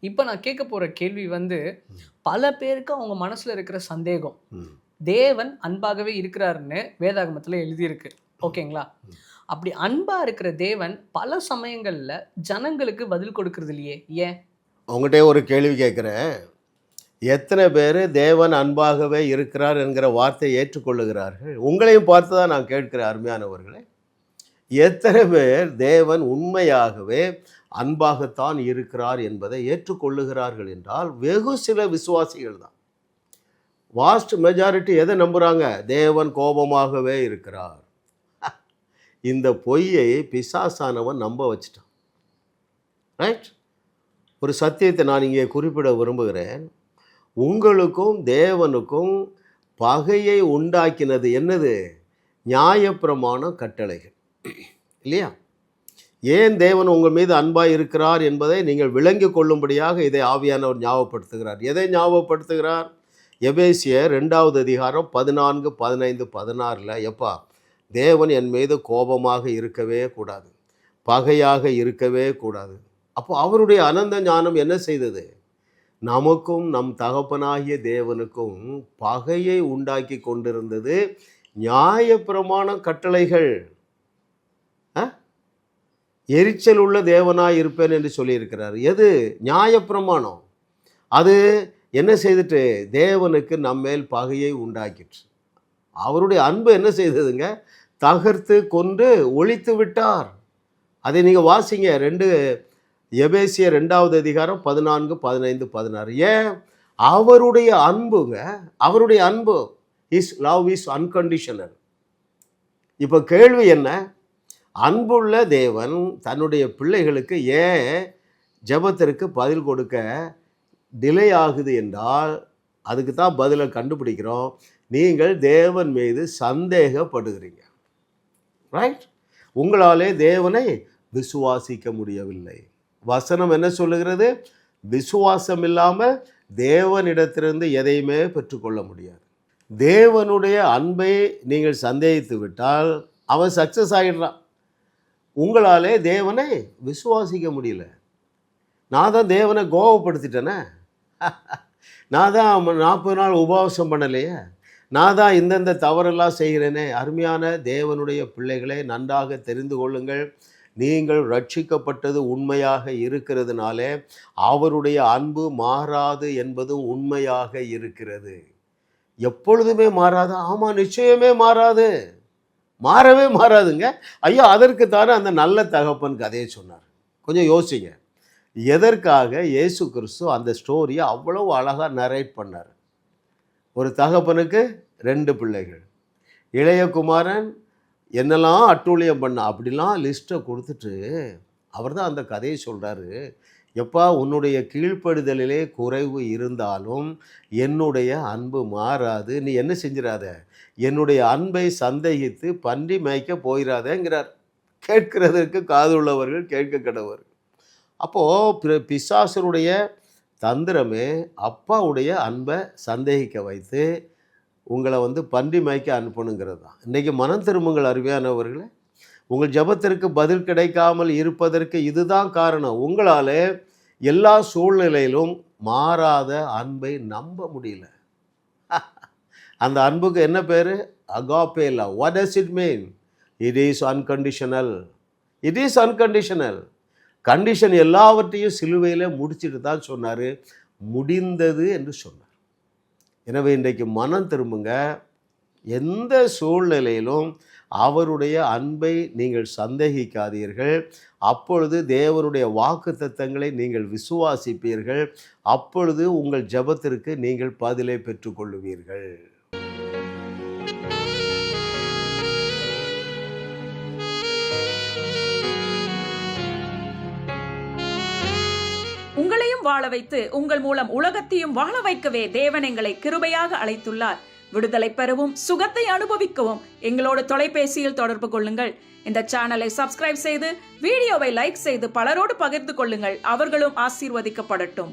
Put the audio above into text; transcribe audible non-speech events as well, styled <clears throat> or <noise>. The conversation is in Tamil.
இப்போ நான் கேட்க போற கேள்வி வந்து பல பேருக்கு அவங்க மனசுல இருக்கிற சந்தேகம். தேவன் அன்பாகவே இருக்கிறாருன்னு வேதாகமத்துல எழுதியிருக்கு. ஓகேங்களா? அப்படி அன்பா இருக்கிற தேவன் பல சமயங்கள்ல ஜனங்களுக்கு பதில் கொடுக்கறது இல்லையே. ஏன்? உங்கள்கிட்ட ஒரு கேள்வி கேட்குறேன். எத்தனை பேர் தேவன் அன்பாகவே இருக்கிறார் என்கிற வார்த்தையை ஏற்றுக்கொள்ளுகிறார்கள்? உங்களையும் பார்த்து தான் நான் கேட்கிறேன் அருமையானவர்களே. எத்தனை பேர் தேவன் உண்மையாகவே அன்பாகத்தான் இருக்கிறார் என்பதை ஏற்றுக்கொள்ளுகிறார்கள் என்றால் வெகு சில விசுவாசிகள் தான். வாஸ்ட் மெஜாரிட்டி எதை நம்புகிறாங்க தேவன் கோபமாகவே இருக்கிறார். <laughs> இந்த பொய்யை பிசாசானவன் நம்ப வச்சிட்டான். ரைட் ஒரு சத்தியத்தை நான் இங்கே குறிப்பிட விரும்புகிறேன். உங்களுக்கும் தேவனுக்கும் பகையை உண்டாக்கினது என்னது? நியாயப்பிரமாண கட்டளைகள். <clears throat> இல்லையா? ஏன் தேவன் உங்கள் மீது அன்பாய் இருக்கிறார் என்பதை நீங்கள் விளங்கி கொள்ளும்படியாக இதை ஆவியானவர் ஞாபகப்படுத்துகிறார். எதை ஞாபகப்படுத்துகிறார்? எபேசியர் ரெண்டாவது அதிகாரம் பதினான்கு பதினைந்து பதினாறில் எப்பா தேவன் என் மீது கோபமாக இருக்கவே கூடாது. பகையாக இருக்கவே கூடாது. அப்போ அவருடைய அனந்த ஞானம் என்ன செய்தது? நமக்கும் நம் தகப்பனாகிய தேவனுக்கும் பகையை உண்டாக்கி கொண்டிருந்தது நியாயப்பிரமாண கட்டளைகள். எரிச்சல் உள்ள தேவனாய் இருப்பேன் என்று சொல்லியிருக்கிறார். எது? நியாயப்பிரமாணம். அது என்ன செய்துட்டு? தேவனுக்கு நம்மேல் பகையை உண்டாக்கிற்று. அவருடைய அன்பு என்ன செய்ததுங்க? தகர்த்து கொண்டு ஒழித்து விட்டார். அதை நீங்கள் வாசிங்க. ரெண்டு எபேசிய ரெண்டாவது அதிகாரம் பதினான்கு பதினைந்து பதினாறு. ஏன்? அவருடைய அன்புங்க அவருடைய அன்பு. இஸ் லவ் இஸ் அன்கண்டிஷனல் இப்போ கேள்வி என்ன? அன்புள்ள தேவன் தன்னுடைய பிள்ளைகளுக்கு ஏன் ஜெபத்திற்கு பதில் கொடுக்க டிலே ஆகுது என்றால் அதுக்கு தான் பதிலை கண்டுபிடிக்கிறோம். நீங்கள் தேவன் மீது சந்தேகப்படுகிறீங்க. ரைட் உங்களாலே தேவனை விசுவாசிக்க முடியவில்லை. வசனம் என்ன சொல்லுகிறது? விசுவாசம் இல்லாமல் தேவனிடத்திலிருந்து எதையுமே பெற்றுக்கொள்ள முடியாது. தேவனுடைய அன்பை நீங்கள் சந்தேகித்து விட்டால் அவன் சக்ஸஸ் ஆகிடுறான் உங்களாலே தேவனை விசுவாசிக்க முடியல. நான் தான் தேவனை கோவப்படுத்திட்டேனே. <laughs> நான் தான் நாற்பது நாள் உபவாசம் பண்ணலையே. நான் தான் இந்தந்த தவறெல்லாம் செய்கிறேனே. அருமையான தேவனுடைய பிள்ளைகளை நன்றாக தெரிந்து கொள்ளுங்கள். நீங்கள் ரட்சிக்கப்பட்டது உண்மையாக இருக்கிறதுனாலே அவருடைய அன்பு மாறாது என்பதும் உண்மையாக இருக்கிறது. எப்பொழுதுமே மாறாது. ஆமாம் நிச்சயமே மாறாது. மாறவே மாறாதுங்க. ஐயோ அதற்கு தானே அந்த நல்ல தகப்பன் கதையை சொன்னார். கொஞ்சம் யோசிங்க. எதற்காக இயேசு கிறிஸ்து அந்த ஸ்டோரியை அவ்வளவு அழகாக நரேட் பண்ணார்? ஒரு தகப்பனுக்கு ரெண்டு பிள்ளைகள். இளைய குமாரன் என்னெல்லாம் அட்டூழியம் பண்ண அப்படிலாம் லிஸ்ட்டை கொடுத்துட்டு அவர் தான் அந்த கதையை சொல்கிறாரு எப்பா உன்னுடைய கீழ்ப்படுதலிலே குறைவு இருந்தாலும் என்னுடைய அன்பு மாறாது. நீ என்ன செஞ்சிடாத என்னுடைய அன்பை சந்தேகித்து பன்றி மேய்க்க போயிடாதேங்கிறார் கேட்கிறதற்கு காதுள்ளவர்கள் கேட்க கடவர். அப்போது பிசாசருடைய தந்திரமே அப்பாவுடைய அன்பை சந்தேகிக்க வைத்து உங்களை வந்து பன்றி மேய்க்க அனுப்பணுங்கிறது தான் இன்றைக்கி மனம் திரும்புங்கள் அருமையானவர்களே. உங்கள் ஜெபத்திற்கு பதில் கிடைக்காமல் இருப்பதற்கு இதுதான் காரணம். உங்களால் எல்லா சூழ்நிலையிலும் மாறாத அன்பை நம்ப முடியல. <laughs> அந்த அன்புக்கு என்ன பேர்? அகாபேலா what does it mean it is unconditional it is unconditional condition எல்லாவற்றையும் சிலுவையில் முடிச்சிட்டு தான் சொன்னார். முடிந்தது என்று சொன்னார். எனவே இன்றைக்கு மனம் திரும்புங்க. எந்த சூழ்நிலையிலும் அவருடைய அன்பை நீங்கள் சந்தேகிக்காதீர்கள். அப்பொழுது தேவனுடைய வாக்கு தத்தங்களை நீங்கள் விசுவாசிப்பீர்கள். அப்பொழுது உங்கள் ஜெபத்திற்கு நீங்கள் பதிலை பெற்றுக்கொள்ளுவீர்கள். உங்களையும் வாழ வைத்து உங்கள் மூலம் உலகத்தையும் வாழ வைக்கவே தேவன் எங்களை கிருபையாக அழைத்துள்ளார். விடுதலை பெறவும் சுகத்தை அனுபவிக்கவும் எங்களோட தொலைபேசியில் தொடர்பு கொள்ளுங்கள். இந்த சேனலை சப்ஸ்கிரைப் செய்து வீடியோவை லைக் செய்து பலரோடு பகிர்ந்து கொள்ளுங்கள். அவர்களும் ஆசீர்வதிக்கப்படட்டும்.